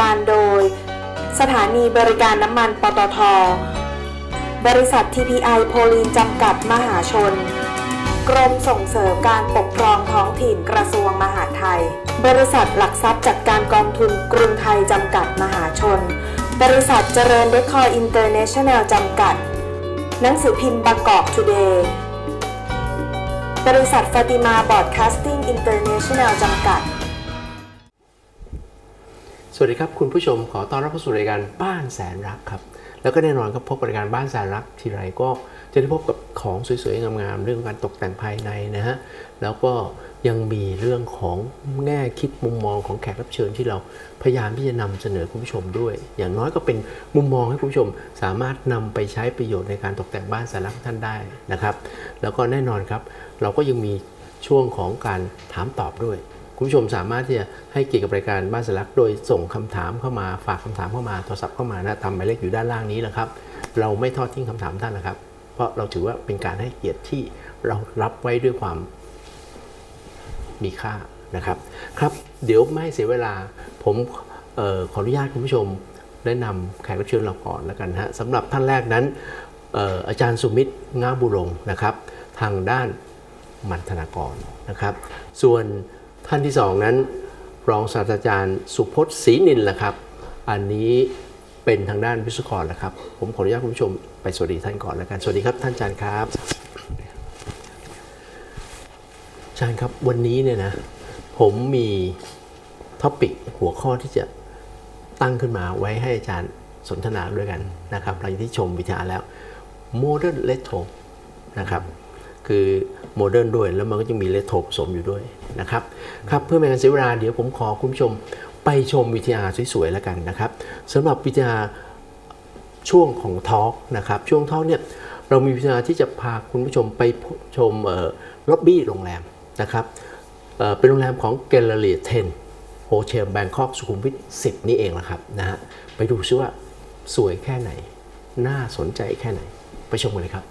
การโดย สถานีบริการน้ำมันปตท บริษัท TPI โพลีนจำกัดมหาชน กรมส่งเสริมการปกครองท้องถิ่นกระทรวงมหาดไทย บริษัทหลักทรัพย์จัดการกองทุนกรุงไทยจำกัดมหาชน บริษัทเจริญเดคอร์อินเตอร์เนชั่นแนลจำกัด หนังสือพิมพ์บางกอกทูเดย์บริษัทฟาติมาบอร์ดคาสติ้งอินเตอร์เนชั่นแนลจำกัด วัสดีครับคุณผู้ชมขอต้อนรับเข้าสู่รายการบ้านแสนรักครับแล้วก็แน่นอนครับพบบรายการบ้านแสนรักทีไรก็จะได้พบกับของสวยๆงามๆเรื่องการตกแต่งภายในนะฮะแล้วก็ยังมีเรื่องของแง่คิดมุมมองของแขกรับเชิญที่เราพยายามที่จะนำเสนอคุณผู้ชมด้วย อย่างน้อยก็เป็นมุมมองให้คุณผู้ชมสามารถนำไปใช้ประโยชน์ในการตกแต่งบ้านแสนรักของท่านได้นะครับ แล้วก็แน่นอนครับ เราก็ยังมีช่วงของการถามตอบด้วย คุณผู้ชมสามารถที่จะให้เกียรติกับรายการบ้านสลักโดยส่งคำถามเข้ามาฝากคำถามเข้ามาโทรศัพท์เข้ามานะทำหมายเลขอยู่ด้านล่างนี้นะครับ เราไม่ทอดทิ้งคำถามท่านนะครับ เพราะเราถือว่าเป็นการให้เกียรติที่เรารับไว้ด้วยความมีค่านะครับครับเดี๋ยวไม่ให้เสียเวลาผมออขออนุญาตคุณผู้ชมแนะนำแขกรับเชิญเราก่อนแล้วกันฮะสำหรับท่านแรกนั้นอออาจารย์สุมิตรงาบุรงนะครับ ทางด้านมันธนากรนะครับ ส่วน ท่านที่สองนั้น รองศาสตราจารย์สุพจน์ศรีนินแหละครับ อันนี้เป็นทางด้านวิศวกรแหละครับ ผมขออนุญาตคุณผู้ชมไปสวัสดีท่านก่อนแล้วกัน สวัสดีครับท่านอาจารย์ครับอาจารย์ครับวันนี้เนี่ยนะผมมีท็อปิกหัวข้อที่จะตั้งขึ้นมาไว้ให้อาจารย์สนทนาด้วยกันนะครับหลังจากที่ชมวิทยาแล้ว Modern Retro นะครับ คือ โมเดิร์นด้วย แล้วมันก็จะมีเลโทรผสมอยู่ด้วยนะครับครับเพื่อไม่ให้เสียเวลาเดี๋ยวผมขอคุณผู้ชมไปชมวิทยาสวยๆแล้วกันนะครับสำหรับวิทยาช่วงของทอล์กนะครับช่วงทอล์กเนี่ยเรามีวิทยาที่จะพาคุณผู้ชมไปชมล็อบบี้โรงแรมนะครับเเป็นโรงแรมของแกลเลอรี่10โฮเทลแบงคอกสุขุมวิท 10 นี่เองละครับนะฮะไปดูซิว่าสวยแค่ไหน น่าสนใจแค่ไหน ไปชมกันเลยครับ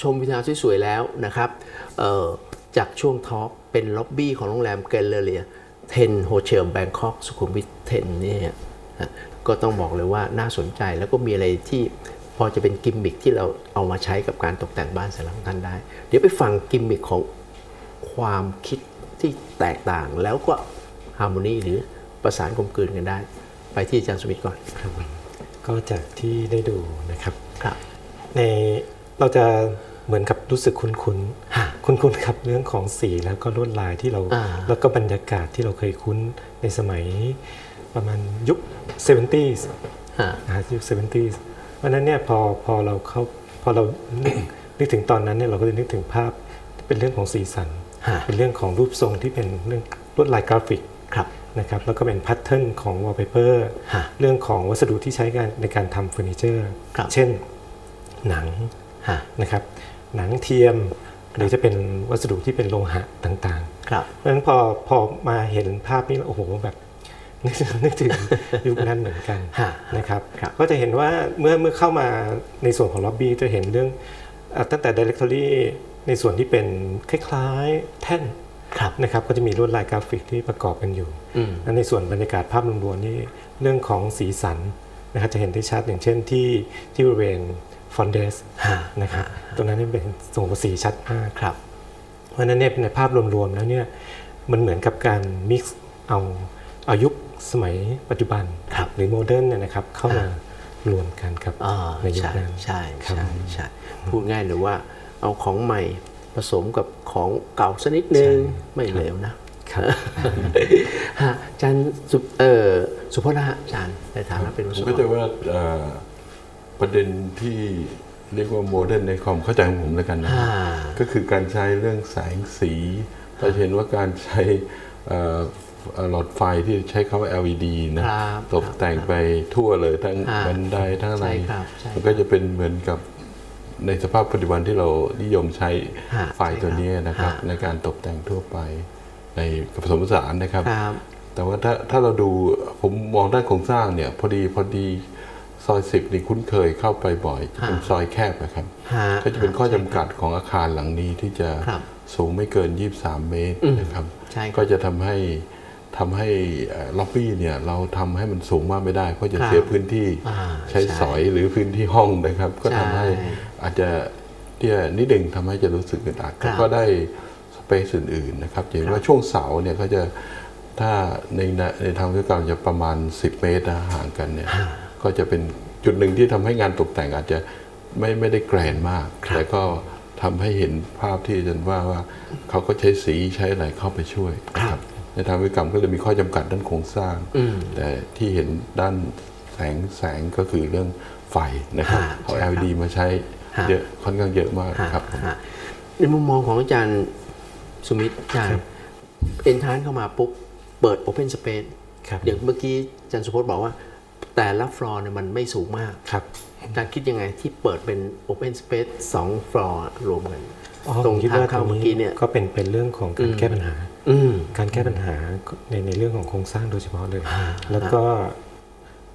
ชมวิทยาสวยๆแล้วนะครับเอ่อจากช่วงทอล์กเป็นล็อบบี้ของโรงแรมแกลเลอรี่10โฮเทลแบงคอกสุขุมวิท10เนี่ยนะก็ต้องบอกเลยว่าน่าสนใจแล้วก็มีอะไรที่พอจะเป็นกิมมิคที่เราเอามาใช้กับการตกแต่งบ้านสลังท่านได้ เดี๋ยวไปฟังกิมมิคของความคิดที่แตกต่างแล้วก็ฮาร์โมนีหรือประสานกลมกลืนกันได้ ไปที่อาจารย์สมิทก่อนครับผมก็ก็จากที่ได้ดูนะครับครับในเราจะ เหมือนกับรู้สึกคุ้นๆฮะคุ้นๆกับเรื่องของสีแล้วก็ลวดลายที่เราอ่าแล้วก็บรรยากาศที่เราเคยคุ้นในสมัยประมาณยุค 70s ฮะนะฮะยุค 70s เพราะฉะนั้นเนี่ยพอพอเราเข้าพอเรานึกนึกถึงตอนนั้นเนี่ยเราก็จะนึกถึงภาพที่เป็นเรื่องของสีสันฮะเป็นเรื่องของรูปทรงที่เป็นเรื่องลวดลายกราฟิกครับนะครับแล้วก็เป็นแพทเทิร์นของวอลเปเปอร์ฮะเรื่องของวัสดุที่ใช้กันในการทำเฟอร์นิเจอร์ครับเช่นหนังฮะนะครับ หนังเทียม หรือจะเป็นวัสดุที่เป็นโลหะต่างครับๆเพราะฉะนั้นพอพอมาเห็นภาพนี้แล้วโอ้โหแบบนึกนึกถึงยุคนั้นเหมือนกันฮะนะครับครับก็จะเห็นว่าเมื่อเมื่อเข้ามาในส่วนของล็อบบี้จะเห็นเรื่องอะตั้งแต่ Directory ในส่วนที่เป็นคล้ายๆแท่นครับนะครับก็จะมีลวดลายกราฟิกที่ประกอบกันอยู่อืมและในส่วนบรรยากาศภาพรวมๆนี่เรื่องของสีสันนะครับจะเห็นได้ชัดอย่างเช่นที่ที่บริเวณ ฟอนเดสฮะนะครับตรงนั้นนี่เป็นส่งสีชัดมากครับ เพราะฉะนั้นเนี่ยในภาพรวมๆแล้วเนี่ยมันเหมือนกับการมิกซ์เอาเอายุคสมัยปัจจุบันครับหรือโมเดิร์นเนี่ยนะครับเข้ามารวมกันครับอ่าในยุคใช่นั้นใช่ครับใช่ใช่พูดง่ายเลยว่าเอาของใหม่ผสมกับของเก่าสักนิดนึงไม่เลวนะครับฮะอาจารย์สุเอ่อสุพจน์นะฮะอาจารย์ในฐานะเป็นวิผศมวก็กจะรว่าเอ่อ ประเด็นที่เรียกว่าโมเดิร์นในความเข้าใจของผมแล้วกันนะอ่าก็คือการใช้เรื่องแสงสีเราจะเห็นว่าการใช้เอ่อเอ่อหลอดไฟที่ใช้คำว่า LED นะครับตกแต่งไปทั่วเลยทั้งอ่าบันไดทั้งอะไรใช่ครับใช่มันก็จะเป็นเหมือนกับในสภาพปัจจุบันที่เรานิยมใช้ฮะไฟตัวนี้นะครับฮะในการตกแต่งทั่วไปในผสมผสานนะครับครับ แต่ว่าถ้าถ้าเราดูผมมองด้านโครงสร้างเนี่ย พอดีพอดีซ อยสิบนี่คุ้นเคยเข้าไปบ่อยจะเป็นฮะซอยแคบนะครับฮะก็จะเป็นข้อจำกัดของอาคารหลังนี้ที่จะครับสูงไม่เกิน 23 เมตรอืมนะครับใช่ครับ ก็จะทำให้ทำให้ล็อบบี้เนี่ยเราทำให้มันสูงมากไม่ได้ เพราะจะครับเสียพื้นที่อ่าใช้ใช่สอยหรือพื้นที่ห้องนะครับ ก็ทำให้ใช่อาจจะเที่ยนิดหนึ่งทำให้จะรู้สึกอึดอัดครับก็ได้สเปซอื่นๆนะครับอย่างครับว่าช่วงเสาเนี่ยเขาจะถ้าในในในทางวิศวกรรมจะประมาณ 10 เมตรนะห่างกันเนี่ย ก็จะเป็นจุดหนึ่งที่ทำให้งานตกแต่งอาจจะไม่ไม่ได้แกรนมากครับแต่ก็ทำให้เห็นภาพที่อาจารย์ว่าว่าเขาก็ใช้สีใช้อะไรเข้าไปช่วยนะครับในทางวิศวกรรมก็จะมีข้อจำกัดด้านโครงสร้างอืมแต่ที่เห็นด้านแสงแสงก็คือเรื่องไฟนะครับฮะเอาใช่ครับ LED มาใช้ฮะเยอะค่อนข้างเยอะมากฮะครับฮะในมุมมองของอาจารย์สุมิตรอาจารย์เอ็นทานเข้ามาปุ๊บเปิด Open Space ครับอย่างเมื่อกี้อาจารย์สุพจน์บอกว่า แต่ละฟลอร์เนี่ยมันไม่สูงมากครับอาจารย์คิดยังไงที่เปิดเป็น Open Space 2ฟลอร์รวมกันอ๋อตรงผมคิดทางว่าตเข้ารงเมื่อนี้กี้เนี่ยก็เป็นเป็นเรื่องของการแก้ปัญหาอืมการแก้ปัญหาในในเรื่องของโครงสร้างโดยเฉพาะเลย แล้วก็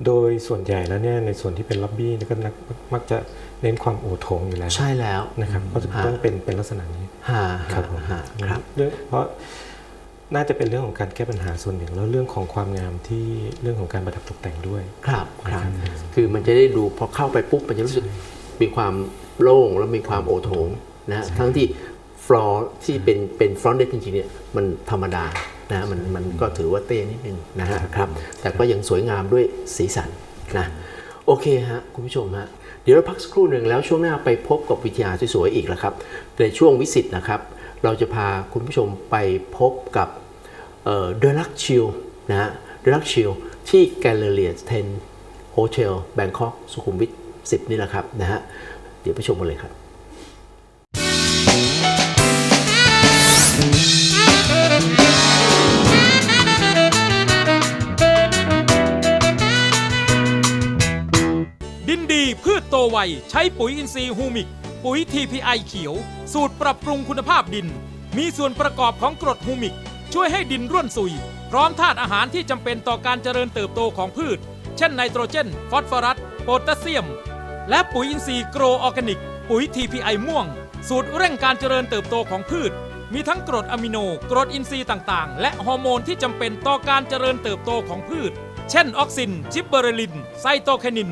โดยส่วนใหญ่แล้วเนี่ยในส่วนที่เป็นล็อบบี้เนี่ยก็นักมักจะเน้นความโอโถงอยู่แล้ว ใช่แล้วนะครับก็จะฮะต้องเป็นเป็นลักษณะนี้ฮะครับผมฮะครับเรื่องเพราะ น่าจะเป็นเรื่องของการแก้ปัญหาส่วนหนึ่ง แล้วเรื่องของความงามที่เรื่องของการประดับตกแต่งด้วยครับครับครับ คือมันจะได้ดูพอเข้าไปปุ๊บมันจะรู้สึกมีความโล่งแล้วมีความโอโถงนะทั้งที่ฟลอร์ที่เป็นเป็นฟรอนต์เดจริงๆเนี่ยมันธรรมดานะมันมันก็ถือว่าเต้นิดนึงนะฮะครับ แต่ก็ยังสวยงามด้วยสีสันนะโอเคฮะคุณผู้ชมฮะเดี๋ยวเราพักสักครู่หนึ่งแล้วช่วงหน้าไปพบกับวิทยาสวยๆอีกแล้วครับ ในช่วงวิสิตนะครับ เราจะพาคุณผู้ชมไปพบกับเดลักชิลนะฮะเดลักชิลที่แกลเลเรียเทนโฮเทลแบงคอกสุขุมวิท10 นี่แหละครับนะฮะเดี๋ยวไปชมกันเลยครับดินดีพืชโตไวใช้ปุ๋ยอินทรีย์ฮูมิก ปุ๋ย TPI เขียว สูตรปรับปรุงคุณภาพดิน มีส่วนประกอบของกรดฮูมิก ช่วยให้ดินร่วนซุย พร้อมธาตุอาหารที่จำเป็นต่อการเจริญเติบโตของพืช เช่นไนโตรเจน ฟอสฟอรัส โพแทสเซียม และปุ๋ยอินทรีย์โกรออร์แกนิก ปุ๋ย TPI ม่วง สูตรเร่งการเจริญเติบโตของพืช มีทั้งกรดอะมิโน กรดอินทรีย์ต่างๆ และฮอร์โมนที่จำเป็นต่อการเจริญเติบโตของพืช เช่นออกซิน จิบเบอเรลิน ไซโตแคนิน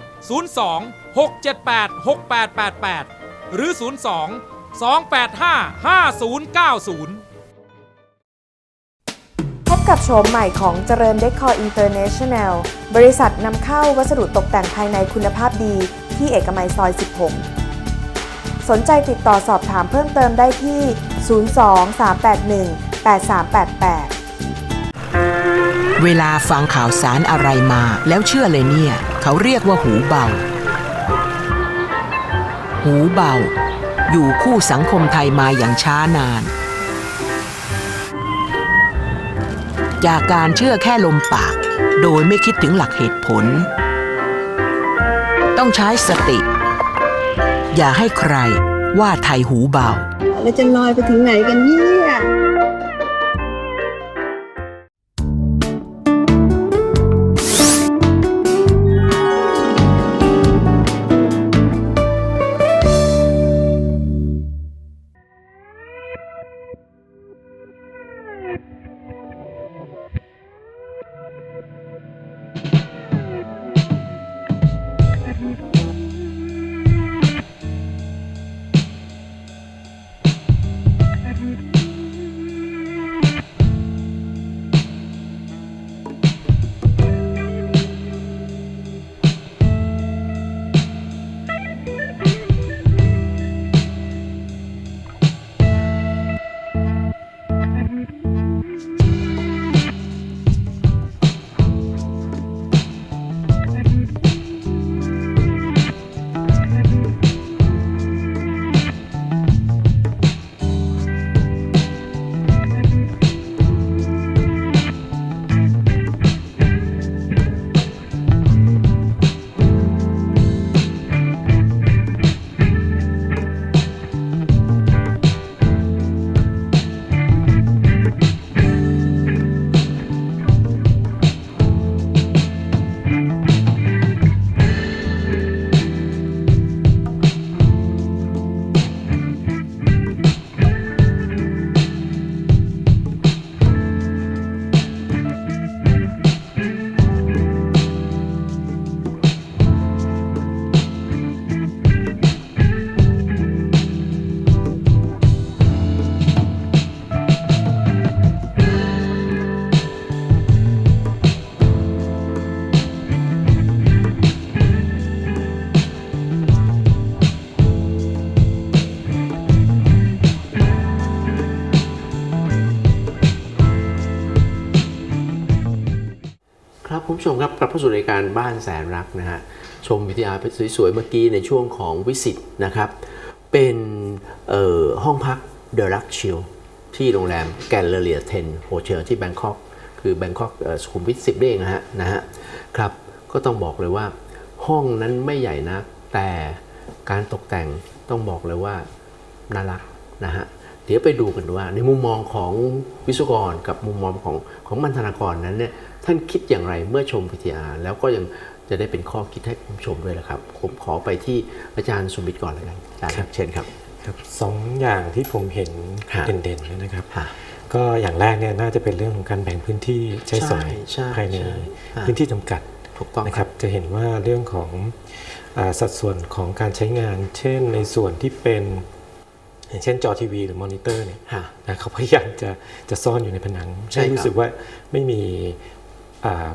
02 678 6888 หรือ 02 285 5090 พบกับโฉมใหม่ของเจริญเดคอร์อินเตอร์เนชั่นแนล บริษัทนำเข้าวัสดุตกแต่งภายในคุณภาพดีที่เอกมัยซอย 16 สนใจติดต่อสอบถามเพิ่มเติมได้ที่ 02-381-8388 เวลาฟังข่าวสารอะไรมา แล้วเชื่อเลยเนี่ย เขาเรียกว่าหูเบา หูเบา อยู่คู่สังคมไทยมาอย่างช้านาน จากการเชื่อแค่ลมปาก โดยไม่คิดถึงหลักเหตุผล ต้องใช้สติ อย่าให้ใครว่าไทยหูเบา เราจะลอยไปถึงไหนกันเนี่ย ผู้ชมครับกลับเข้าสู่รายการบ้านแสนรักนะฮะชมวิทยาไปสวยๆเมื่อกี้ในช่วงของวิสิตนะครับ เป็นห้องพักเดลักชิลที่โรงแรมแกลเลเรียเทนโฮเทลที่แบงคอกคือแบงคอกสุขุมวิท10เด้งนะฮะนะฮะครับก็ต้องบอกเลยว่าห้องนั้นไม่ใหญ่นักแต่การตกแต่งต้องบอกเลยว่าน่ารักนะฮะเดี๋ยวไปดูกันว่าในมุมมองของวิศวกรกับมุมมองของของมันธนากรนั้นเนี่ย ท่านคิดอย่างไรเมื่อชมพิทยาแล้วก็ยังจะได้เป็นข้อคิดให้คุณผู้ชมด้วยแหละครับ ผมขอไปที่อาจารย์สมบิตก่อนเลยกันอาจารย์ครับเชิญครับครับสองอย่างที่ผมเห็นฮะเด่นๆเลยนะครับฮะก็อย่างแรกเนี่ยน่าจะเป็นเรื่องของการแบ่งพื้นที่ใช้สอยใช่ภายในใช่ฮะพื้นที่จำกัดถูกต้องนะคครัรับบจะเห็นว่าเรื่องของอาสัดส่วนของการใช้งาน เช่นในส่วนที่เป็นอย่างเช่นจอทีวีหรือมอนิเตอร์เนี่ยฮะนะเขาพยายามจะจะซ่อนอยู่ในผนังใช่ครับรู้สึกว่าไม่มีอ่า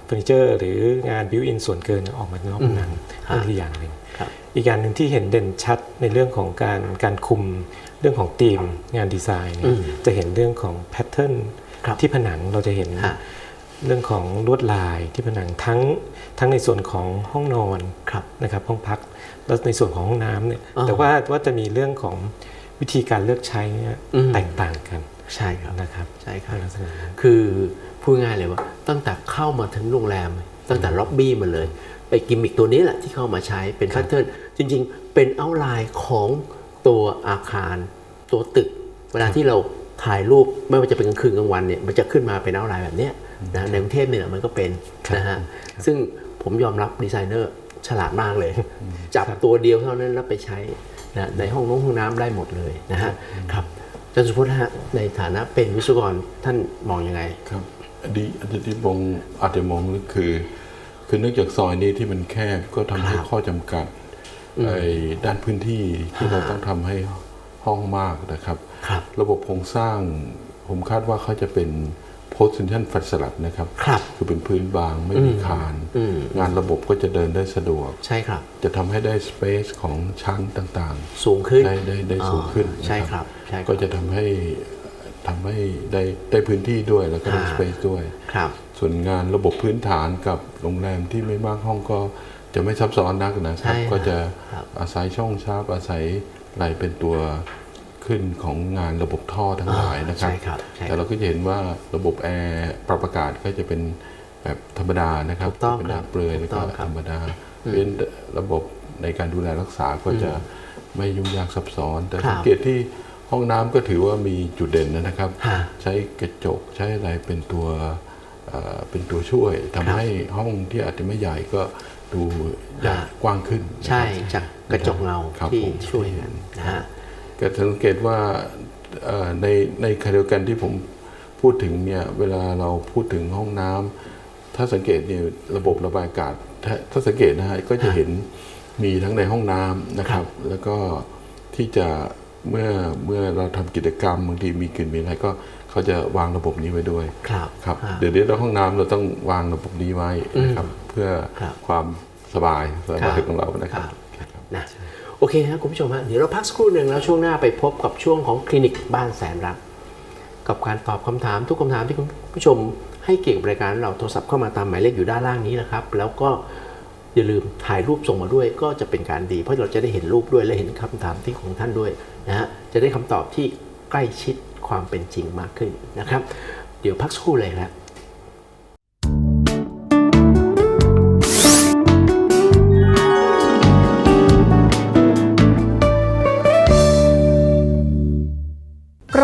เฟอร์นิเจอร์หรืองานบิวอินส่วนเกินออกมานอกผนังฮะนั่นคืออย่างหนึ่งครับอีกอย่างหนึ่งที่เห็นเด่นชัดในเรื่องของการการคุมเรื่องของธีมงานดีไซน์เนี่อืยมจะเห็นเรื่องของแพทเทิร์นครับที่ผนังเราจะเห็นฮะเรื่องของลวดลายที่ผนังทั้งทั้งในส่วนของห้องนอนครับนะครับห้องพักแล้วในส่วนของห้องน้ำเนี่ยอ่าแต่ว่าว่าจะมีเรื่องของวิธีการเลือกใช้เนี่ยอืมแตกต่างกัน ใช่ครับนะครับใช่ครับในลักษณะนั้นคือพูดง่ายเลยว่า ตั้งแต่เข้ามาถึงโรงแรม ตั้งแต่ล็อบบี้มาเลยไปกิมมิกตัวนี้แหละที่เข้ามาใช้เป็นแพทเทิร์นจริง ๆ เป็นเอาไลน์ของตัวอาคาร ตัวตึก เวลาที่เราถ่ายรูปไม่ว่าจะเป็นกลางคืนกลางวันเนี่ยมันจะขึ้นมาเป็นเอาไลน์แบบเนี้ยนะในกรุงเทพเนี่ยมันก็เป็นนะฮะซึ่งผมยอมรับดีไซเนอร์ฉลาดมากเลย จับตัวเดียวเท่านั้นแล้วไปใช้นะในห้องน้องห้องน้ำได้หมดเลยนะฮะครับอา จารย์สุพจน์ฮะในฐานะเป็นวิศวกรท่านมองยังไง ครับอันนี้อันที่มองอาจจะมองก็คือ คือเนื่องจากซอยนี้ที่มันแคบก็ทำให้ครับข้อจำกัดไอ้ด้านพื้นที่ที่เราต้องทำให้ห้องมากนะครับ ครับ ระบบโครงสร้างผมคาดว่าเขาจะเป็น post tension flat slab นะครับครับ คือเป็นพื้นบางไม่มีคานอืมงานระบบก็จะเดินได้สะดวก ใช่ครับ จะทำให้ได้ space ของชั้นต่างสูงขึ้นๆได้ได้ได้สูงขึ้นอ๋อใช่นะครับใช่ครับ ก็จะทำให้ทำให้ได้ได้พื้นที่ด้วยแล้วก็ได้อ่า space ด้วยครับ ส่วนงานระบบพื้นฐานกับโรงแรมที่ไม่มากห้องก็จะไม่ซับซ้อนนักนะครับใช่ครับก็จะครับอาศัยช่องชาร์ปอาศัยอะไรเป็นตัว ขึ้นของงานระบบท่อทั้งหลายนะครับใช่ครับใช่ครับ แต่เราก็จะเห็นว่าระบบแอร์ปรับอากาศก็จะเป็นแบบธรรมดานะครับถูกต้องเป็นครับน้ำเปลือยแล้วถูก็กต้องครับธรรมดา เป็นระบบในการดูแลรักษาก็จะไม่ยุ่งยากซับซ้อน แต่ครับสังเกตที่ห้องน้ำก็ถือว่ามีจุดเด่นนะครับฮะใช้กระจกใช้อะไรเป็นตัวเอ่อเป็นตัวช่วยทำให้ห้องที่อาจจะไม่ใหญ่ก็ดูใหญ่ฮะกว้างขึ้นนะใช่ครับจากกระจกเงาครับที่ผมช่วยกันนะฮะ ก็สังเกตว่าเอ่อในในขณะเดียวกันที่ผมพูดถึงเนี่ยเวลาเราพูดถึงห้องน้ำถ้าสังเกตเนี่ยระบบระบายอากาศถ้าถ้าสังเกตนะฮะก็จะเห็นมีทั้งในห้องน้ำนะครับ แล้วก็ที่จะเมื่อเมื่อเราทำกิจกรรมบางทีมีกลิ่นมีอะไรก็เขาจะวางระบบนี้ไว้ด้วยครับครับฮะเดี๋ยวนี้ในห้องน้ำเราต้องวางระบบนี้ไว้นะครับ เพื่อครับความสบายสครับบายของเรานะครับนะ โอเคครับคุณผู้ชมฮะเดี๋ยวเราพักสักครู่หนึ่งแล้วช่วงหน้าไปพบกับช่วงของคลินิกบ้านแสนรัก กับการตอบคำถามทุกคำถามที่คุณผู้ชม ให้เกี่ยวกับรายการเราโทรศัพท์เข้ามาตามหมายเลขอยู่ด้านล่างนี้นะครับ แล้วก็อย่าลืมถ่ายรูปส่งมาด้วยก็จะเป็นการดี เพราะเราจะได้เห็นรูปด้วยและเห็นคำถามที่ของท่านด้วยนะฮะจะได้คำตอบที่ใกล้ชิดความเป็นจริงมากขึ้นนะครับ เดี๋ยวพักสักครู่เลยครับ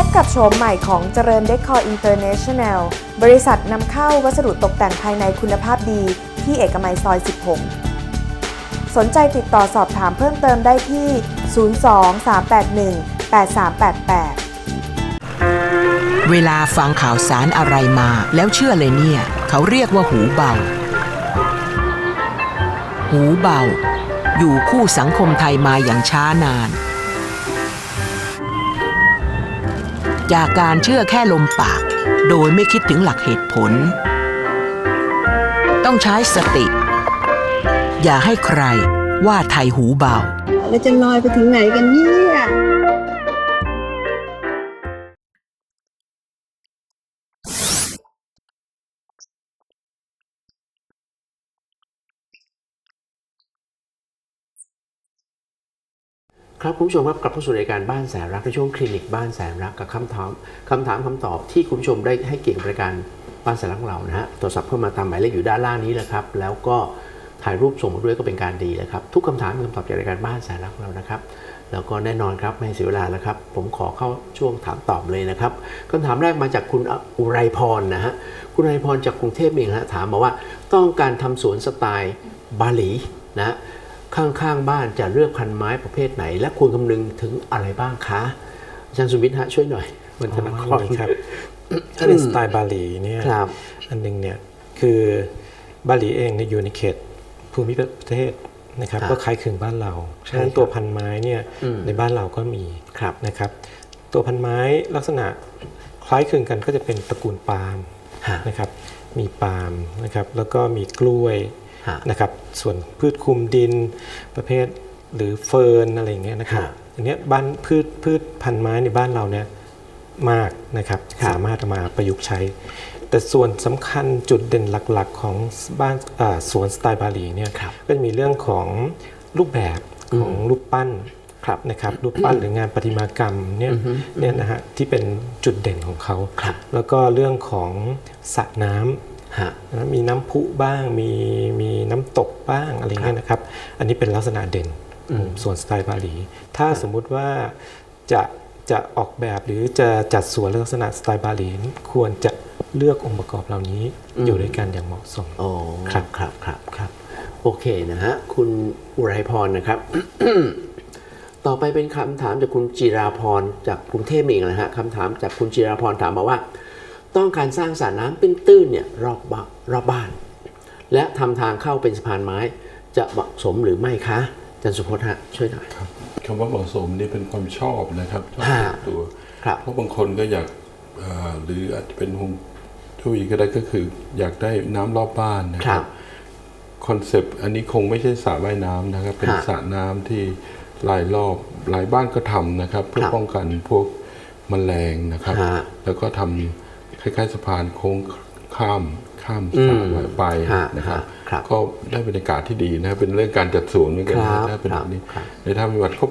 พบกับโฉมใหม่ของเจริญเดคอร์อินเตอร์เนชั่นแนล บริษัทนำเข้าวัสดุตกแต่งภายในคุณภาพดีที่เอกมัยซอย 16 สนใจติดต่อสอบถามเพิ่มเติมได้ที่ 02-381-8388 เวลาฟังข่าวสารอะไรมาแล้วเชื่อเลยเนี่ย เขาเรียกว่าหูเบา หูเบา อยู่คู่สังคมไทยมาอย่างช้านาน จากการเชื่อแค่ลมปาก โดยไม่คิดถึงหลักเหตุผล ต้องใช้สติ อย่าให้ใครว่าไทยหูเบา เราจะลอยไปถึงไหนกันเนี่ย ครับคุณผู้ชมครับกลับเข้าสู่รายการบ้านแสนรักในช่วงคลินิกบ้านแสนรักกับคำถามคำถามคำตอบที่คุณผู้ชมได้ให้เกียรติกับรายการบ้านแสนรักของเรานะฮะโทรศัพท์เข้ามาตามหมายเลขอยู่ด้านล่างนี้แหละครับ แล้วก็ถ่ายรูปส่งมาด้วยก็เป็นการดีเลยครับ ทุกคำถามคำตอบจากรายการบ้านแสนรักของเรานะครับ แล้วก็แน่นอนครับไม่เสียเวลาแล้วครับ ผมขอเข้าช่วงถามตอบเลยนะครับคำถามแรกมาจากคุณอุไรพรนะฮะคุณอุไรพรจากกรุงเทพเองฮะถามมาว่าต้องการทำสวนสไตล์บาหลีนะฮะ ข้างๆบ้านจะเลือกพันไม้ประเภทไหน และควรคำนึงถึงอะไรบ้างคะอาจารย์สุวิทย์ฮะช่วยหน่อยวันธนคอ๋อรครับถ้าในสไตล์บาหลีเนี่ยครับอันหนึงเนี่ยคือบาหลีเองเนี่ยอยู่ในเขตภูมิประเทศนะครับครับก็คล้ายคลึงบ้านเราใช่ฉะนั้นครับตัวพันไม้เนี่ยอืมในบ้านเราก็มีครับนะครับ ตัวพันไม้ลักษณะคล้ายคลึงกันก็จะเป็นตระกูลปาล์มฮะนะครับมีปาล์มนะครับแล้วก็มีกล้วยฮะ นะครับส่วนพืชคลุมดินประเภทหรือเฟิร์นอะไรอย่างเงี้ยนะครับฮะอันเนี้ยบ้านพืชพืชพันไม้ในบ้านเราเนี่ยมากนะครับครับสามารถเอามาประยุกต์ใช้ แต่ส่วนสำคัญจุดเด่นหลักๆ ของบ้านอ่าสวนสไตล์บาหลีเนี่ยครับก็จะมีเรื่องของรูปแบบของรูปปั้นครับนะครับรูปปั้นหรืองานประติมากรรมเนี่ยเนี่ยนะฮะที่เป็นจุดเด่นของเขาครับแล้วก็เรื่องของสระน้ำฮะนะ มีน้ำพุบ้าง มีมีน้ำตกบ้างอะไรเงี้ยนะครับ อันนี้เป็นลักษณะเด่นของสวนสไตล์บาหลี ถ้าสมมุติว่าจะจะออกแบบหรือจะจัดสวนลักษณะสไตล์บาหลีควรจะเลือกองค์ประกอบเหล่านี้อยู่ด้วยกันอย่างเหมาะสมโอ้ครับครับครับครับโอเคนะฮะคุณอุไรพรนะครับ ต่อไปเป็นคำถามจากคุณจิราพรจากกรุงเทพเองนะฮะคำถามจากคุณจิราพรถามมาว่า ต้องการสร้างสระน้ำเป็นตื้นๆเนี่ยรอบบ้านรอบบ้าน และทำทางเข้าเป็นสะพานไม้จะเหมาะสมหรือไม่คะอาจันสุพจน์ฮะช่วยหน่อยคำว่าเหมาะสมนี่เป็นความชอบนะครับชอบฮะส่วนตัวครับเพราะบางคนก็อยากเอ่อหรืออาจจะเป็นฮวงจุ้ยก็ได้ก็คือ อยากได้น้ำรอบบ้านนะคครัรับบคอนเซปต์อันนี้คงไม่ใช่สระว่ายน้ำนะครับ เป็นฮะสระน้ำที่หลายรอบหลายบ้านก็ทำนะครับ เพื่อครับป้องกันพวกแมลงนะครับฮะแล้วก็ทำค ล้ายๆสะพานโค้งข้ามข้ามอืสมระไว้ไปฮะนะครับฮะครับ ก็ได้บรรยากาศที่ดีนะครับเป็นเรื่องการจัดสวนเหมือนกันครันะบถ้าเป็นครัแบบบนี้ครับในทางปฏิบัติก็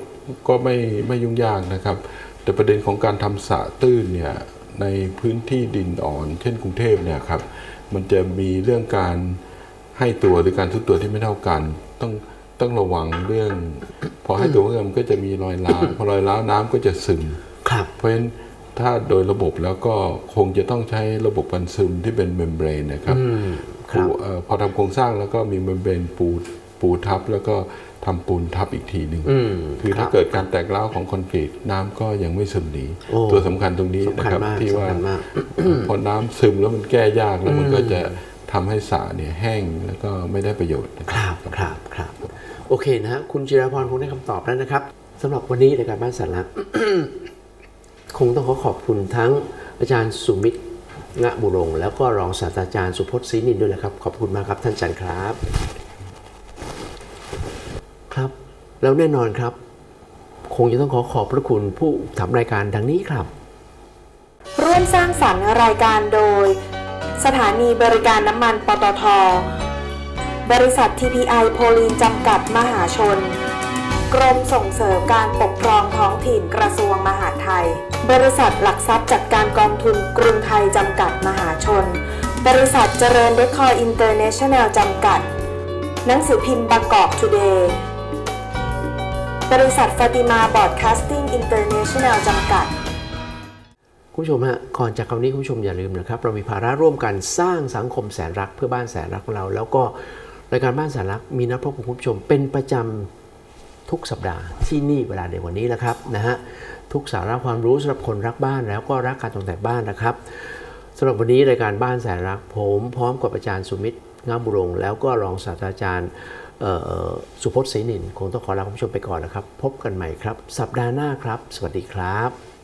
ก็ไม่ไม่ยุ่งยากนะครับ แต่ประเด็นของการทำสระตื้นเนี่ยในพื้นที่ดินอ่อน เช่นกรุงเทพเนี่ยครับมันจะมีเรื่องการให้ตัวหรือการทุบตัวที่ไม่เท่ากัน ต้องต้องระวังเรื่อง พอให้ตัวเมื่อมันก็จะมีรอยร้าวพอรอยร้าวน้ำก็จะซึมครับเพราะฉะนั้น ถ้าโดยระบบแล้วก็คงจะต้องใช้ระบบกันซึมที่เป็นเมมเบรนนะครับอืมครับปูเอ่อพอทำโครงสร้างแล้วก็มีเมมเบรนปูปูทับแล้วก็ทำปูนทับอีกทีหนึ่งอืมคือครัถ้าบเกิดการแตกร้าวของคอนกรีตน้ำก็ยังไม่ซึมหนีโอ้ตัวสำคัญตรงนี้สำนะคัญครับมากที่ว่าสำคัญมากพอน้ำซึมแล้วมันแก้ยากแล้วมันอืมก็จะทำให้สระเนี่ยแห้งแล้วก็ไม่ได้ประโยชน์นะคครัรับบครับครับโอเคนะฮะคุณจิราพรคงได้คำตอบแล้วนะครับสำหรับวันนี้รายการบ้านสาระ คงต้องขอขอบคุณทั้งอาจารย์สุมิตรงะบุรงแล้วก็รองศาสตราจารย์สุพจน์ศรีนินด้วยนะครับ ขอบคุณมากครับท่านอาจารย์ครับ ครับ แล้วแน่นอนครับ คงจะต้องขอขอบพระคุณผู้ทำรายการดังนี้ครับ ร่วมสร้างสรรค์รายการโดย สถานีบริการน้ำมันปตท บริษัท TPI โพลีนจำกัดมหาชน กรมส่งเสริมการปกครองท้องถิ่นกระทรวงมหาดไทย บริษัทหลักทรัพย์จัดการกองทุนกรุงไทยจำกัดมหาชน บริษัทเจริญเดคอร์อินเตอร์เนชั่นแนลจำกัด หนังสือพิมพ์บางกอกทูเดย์ บริษัทฟาติมาบอร์ดคาสติ้งอินเตอร์เนชั่นแนลจำกัดคุณผู้ชมฮะก่อนจากคำนี้คุณผู้ชมอย่าลืมนะครับ เรามีภาระร่วมกันสร้างสังคมแสนรักเพื่อบ้านแสนรักของเรา แล้วก็รายการบ้านแสนรักมีนัดพบกับคุณผู้ชมเป็นประจำ ทุกสัปดาห์ที่นี่เวลาเดียวกันนี้แหละครับนะฮะทุกสาระความรู้สำหรับคนรักบ้านแล้วก็รักการตกแต่งบ้านนะครับสำหรับวันนี้รายการบ้านแสนรักผมพร้อมกับอาจารย์สุมิตรงามบุรงแล้วก็รองศาสตราจารย์สุพจน์ศรีนินคงต้องขอลาคุณผู้ชมไปก่อนนะครับ พบกันใหม่ครับ สัปดาห์หน้าครับ สวัสดีครับ